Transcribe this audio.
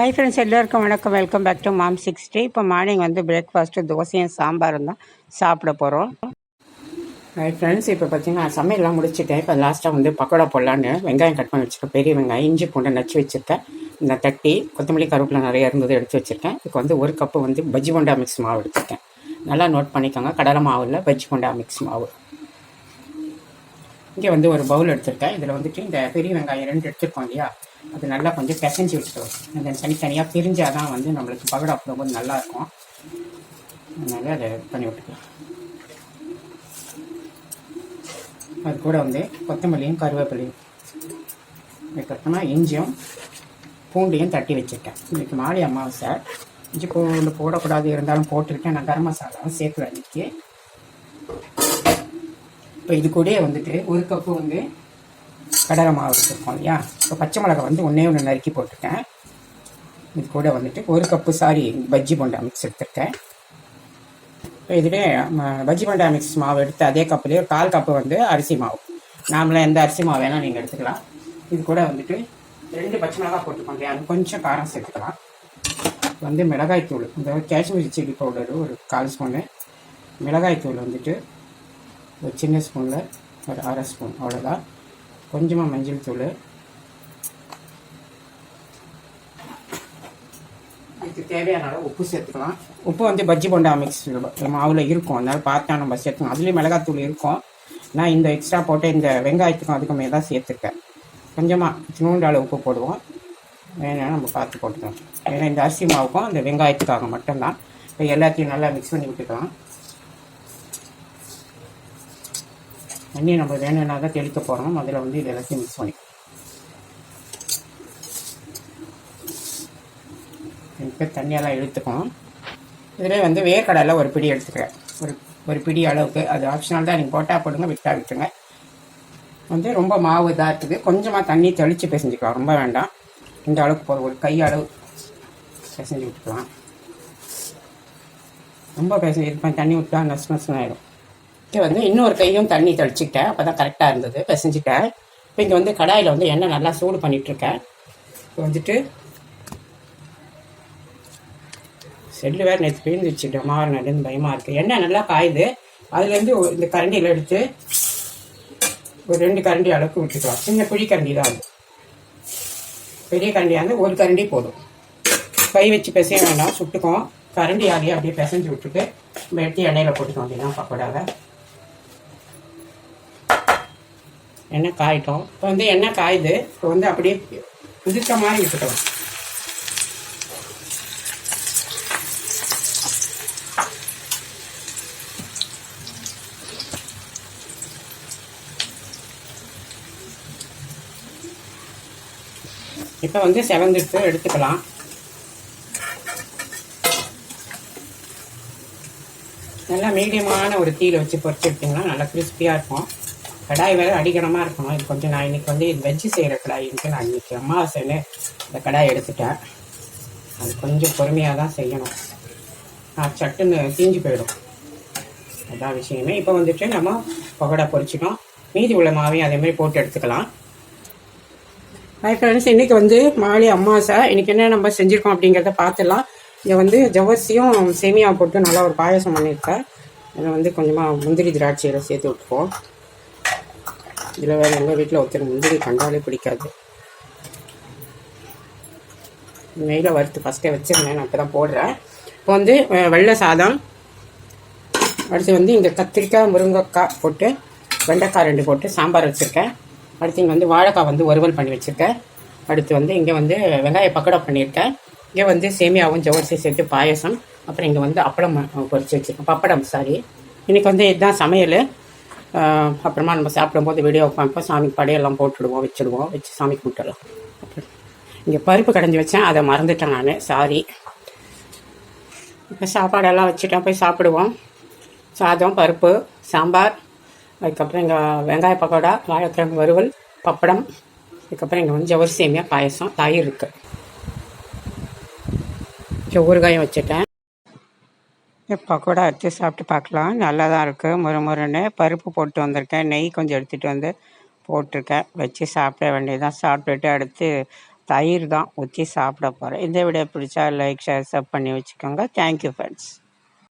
Hi friends எல்லாருக்கும் வணக்கம். Welcome back to mom sixty இப்போ மார்னிங் வந்து பிரேக்ஃபாஸ்ட்டு தோசையும் சாம்பாரும் தான் சாப்பிட போகிறோம் ஹாய் ஃப்ரெண்ட்ஸ் இப்போ பார்த்தீங்கன்னா சமையல்லாம் முடிச்சுட்டேன். இப்போ லாஸ்ட்டாக வந்து பக்கோடா போடலான்னு வெங்காயம் கட் பண்ணி வச்சுருக்கேன். பெரிய வெங்காயம் இஞ்சி பூண்டை நச்சு வச்சுருக்கேன். இந்த தட்டி கொத்தமல்லி கருவேப்பிலை நிறைய இருந்தது எடுத்து வச்சுருக்கேன். இப்போ வந்து ஒரு கப்பு வந்து பஜ்ஜி போண்டா மிக்ஸ் மாவு எடுத்துருக்கேன். நல்லா நோட் பண்ணிக்கோங்க. கடலை மாவு இல்லை பஜ்ஜி போண்டா மிக்ஸ் மாவு. இங்கே வந்து ஒரு பவுல் எடுத்திருக்கேன். இதில் வந்துட்டு இந்த பெரிய வெங்காயம் ரெண்டு எடுத்துருக்கோம் இல்லையா? அது நல்லா கொஞ்சம் பிசைஞ்சு வச்சுட்டு அந்த தனித்தனியாக பிரிஞ்சால் தான் வந்து நம்மளுக்கு பகடா போடும்போது நல்லாயிருக்கும். அதனால் அதை பண்ணி விட்டுக்கலாம். அது கூட வந்து கொத்தமல்லியும் கருவேப்பிலையும். அதுக்கப்புறமா இஞ்சியும் பூண்டையும் தட்டி வச்சுருக்கேன். இன்றைக்கி மாடி அமாவாசை. இஞ்சி பூண்டு போடக்கூடாது இருந்தாலும் போட்டுக்கிட்டேன். நான் கரம் மசாலாவும் சேர்த்து இன்னைக்கு. இப்போ இது கூட வந்துட்டு ஒரு கப்பு வந்து கடலை மாவு வச்சுருக்கோம் இல்லையா? இப்போ பச்சை மிளகா வந்து ஒன்றே ஒன்று நறுக்கி போட்டிருக்கேன். இது கூட வந்துட்டு ஒரு cup sorry bajji bonda mix எடுத்திருக்கேன். இப்போ இதுவே பஜ்ஜி போண்டா மிக்ஸ் மாவு எடுத்து அதே கப்புலேயே ஒரு கால் கப்பு வந்து அரிசி மாவு. நாமளாக எந்த அரிசி மாவு வேணால் நீங்கள் எடுத்துக்கலாம். இது கூட வந்துட்டு ரெண்டு பச்சை மிளகா போட்டுக்கோங்க இல்லையா? அது கொஞ்சம் காரம் சேர்த்துக்கலாம். வந்து மிளகாய் தூள் இந்த காஷ்மீரி சில்லி பவுடர் ஒரு கால் ஸ்பூனு. மிளகாய் தூள் வந்துட்டு ஒரு சின்ன ஸ்பூனில் ஒரு அரை ஸ்பூன் அவ்வளோதான் கொஞ்சமாக மஞ்சள் தூள். இதுக்கு தேவையான அளவு உப்பு சேர்த்துக்கலாம். உப்பு வந்து பஜ்ஜி போண்டா மிக்ஸ் மாவில் இருக்கும். அதனால் பார்த்தா நம்ம சேர்த்துக்கலாம் அதுலேயும் மிளகாத்தூள் இருக்கும். நான் இந்த எக்ஸ்ட்ரா போட்டு இந்த வெங்காயத்துக்கும் அதுக்குமே தான் சேர்த்துருக்கேன். கொஞ்சமாக சின்னூண்டு அளவு உப்பு போடுவோம். வேணா நம்ம பார்த்து போட்டுக்கலாம். ஏன்னா இந்த அரிசி மாவுக்கும் அந்த வெங்காயத்துக்காக மட்டும்தான். இப்போ எல்லாத்தையும் நல்லா மிக்ஸ் பண்ணி விட்டுக்கலாம். தண்ணி நம்ம வேணும்னா தான் தெளிக்க போகிறோம் அதில் வந்து இது எல்லாத்தையும் மிக்ஸ் பண்ணி எனக்கு தண்ணியெல்லாம் எடுத்துக்கணும். இதில் வந்து வேர்க்கடலை ஒரு பிடி எடுத்துக்கிறேன். ஒரு ஒரு பிடி அளவுக்கு. அது ஆப்ஷனல் தான். நீங்கள் போட்டால் போடுங்க விட்டா விட்டுருங்க. வந்து ரொம்ப மாவு இதாக இருக்குது. கொஞ்சமாக தண்ணி தெளித்து பிசைஞ்சுக்கலாம். ரொம்ப வேண்டாம். இந்த அளவுக்கு போதும். ஒரு கை அளவு பிசைஞ்சு விட்டுக்கலாம். ரொம்ப பிசைஞ்சு இருப்பேன் தண்ணி விட்டா நஸ் நசுன்னு ஆகிடும் இங்கே வந்து இன்னொரு கையும் தண்ணி தெளிச்சுக்கிட்டேன். அப்போ தான் கரெக்டாக இருந்தது. பிசைஞ்சிட்டேன். இப்போ இங்கே வந்து கடாயில் வந்து எண்ணெய் நல்லா சூடு பண்ணிகிட்ருக்கேன் இப்போ வந்துட்டு செல்லு வேறு நேற்று பிரிந்துச்சுட்டேன் மாறு நடுன்னு பயமாக இருக்குது எண்ணெய் நல்லா காயுது. அதுலேருந்து இந்த கரண்டியில் எடுத்து ஒரு ரெண்டு கரண்டி அளவுக்கு விட்டுக்கலாம். சின்ன குழி கரண்டி தான் அது. பெரிய கரண்டியாக இருந்து ஒரு கரண்டி போதும். கை வச்சு பிசைய வேண்டாம். சுட்டுக்கும். கரண்டி ஆகிய அப்படியே பிசைஞ்சு விட்டுட்டு நம்ம எடுத்து எண்ணெயில் போட்டுக்கோம் அப்படின்னா பக்கோடாவை எண்ணெய் காயிட்டோம். இப்போ வந்து எண்ணெய் காயுது. இப்போ வந்து அப்படியே உதிர்த்த மாதிரி விட்டுக்கலாம் இப்போ வந்து செவந்துட்டு எடுத்துக்கலாம். நல்லா மீடியமான ஒரு தீயில் வச்சு பொறிச்சு எடுத்தீங்கன்னா நல்லா கிறிஸ்பியாக இருக்கும். கடாய் வேறு அடிக்கணமாக இருக்கணும். இது கொஞ்சம் நான் இன்னைக்கு வந்து இது வெஜ்ஜு செய்கிற கடாயின்ட்டு நான் இன்னைக்கு அமாவாசைன்னு இந்த கடாய் எடுத்துட்டேன். அது கொஞ்சம் பொறுமையாக தான் செய்யணும். நான் சட்டுன்னு தீஞ்சு போயிடும். அதான் விஷயமே இப்போ வந்துட்டு நம்ம பகோடா பொரிச்சிட்டோம். மீதி உள்ள மாவையும் அதேமாதிரி போட்டு எடுத்துக்கலாம். ஹாய் ஃப்ரெண்ட்ஸ் இன்றைக்கி வந்து மாலி அம்மாசை இன்றைக்கி என்ன நம்ம செஞ்சுருக்கோம் அப்படிங்கிறத பார்த்துடலாம். இங்கே வந்து ஜவ்வரிசியும் சேமியா போட்டு நல்லா ஒரு பாயசம் பண்ணியிருக்கேன். இதில் வந்து கொஞ்சமாக முந்திரி திராட்சையில் சேர்த்து விட்டுருவோம் இதில் வேறு எங்கள் வீட்டில் ஒருத்தர் முந்திரி கண்டாலே பிடிக்காது. நெய்யில் வறுத்து ஃபஸ்ட்டே வச்சிருந்தேன் நான் இப்போ தான் போடுறேன். இப்போ வந்து வெள்ளை சாதம். அடுத்து வந்து இங்கே கத்திரிக்காய் முருங்கைக்காய் போட்டு வெண்டைக்காய் ரெண்டு போட்டு சாம்பார் வச்சுருக்கேன். அடுத்து இங்கே வந்து வாழைக்காய் வந்து வறுவல் பண்ணி வச்சுருக்கேன். அடுத்து வந்து இங்கே வந்து வெங்காய பக்கோடா பண்ணியிருக்கேன். இங்கே வந்து சேமியாவும் ஜவரிசி சேர்த்து பாயசம். அப்புறம் இங்கே வந்து அப்பளம் பொறிச்சு பொரிச்சு வச்சுருக்கேன். பப்படம் சாரி இன்றைக்கி வந்து இதுதான் சமையல். அப்புறமா நம்ம சாப்பிடும்போது வீடியோ பார்ப்போம். சாமிக்கு படையெல்லாம் போட்டுடுவோம் வச்சுடுவோம். வச்சு சாமி கும்பிட்டுடலாம். அப்புறம் இங்கே பருப்பு கடைஞ்சி வச்சேன். அதை மறந்துட்டேன் நான். சாரி இப்போ சாப்பாடெல்லாம் வச்சுட்டேன் போய் சாப்பிடுவோம். சாதம் பருப்பு சாம்பார். அதுக்கப்புறம் இங்கே வெங்காய பக்கோடா வாழைக்கிழங்கு வறுவல் பப்படம். அதுக்கப்புறம் இங்கே வந்து ஜவர் சேமியா பாயசம் தயிர் இருக்குது ஊறுகாயும் வச்சுட்டேன். பக்கோடா எடுத்து சாப்பிட்டு பார்க்கலாம். நல்லா தான் இருக்குது முறு முறுன்னு பருப்பு போட்டு வந்திருக்கேன். நெய் கொஞ்சம் எடுத்துகிட்டு வந்து போட்டிருக்கேன். வச்சு சாப்பிட வேண்டியதான் சாப்பிட்டுட்டு அடுத்து தயிர் தான் ஊற்றி சாப்பிட போகிறேன் இந்த வீடியோ பிடிச்சா லைக் ஷேர் சப் பண்ணி வச்சுக்கோங்க. Thank you friends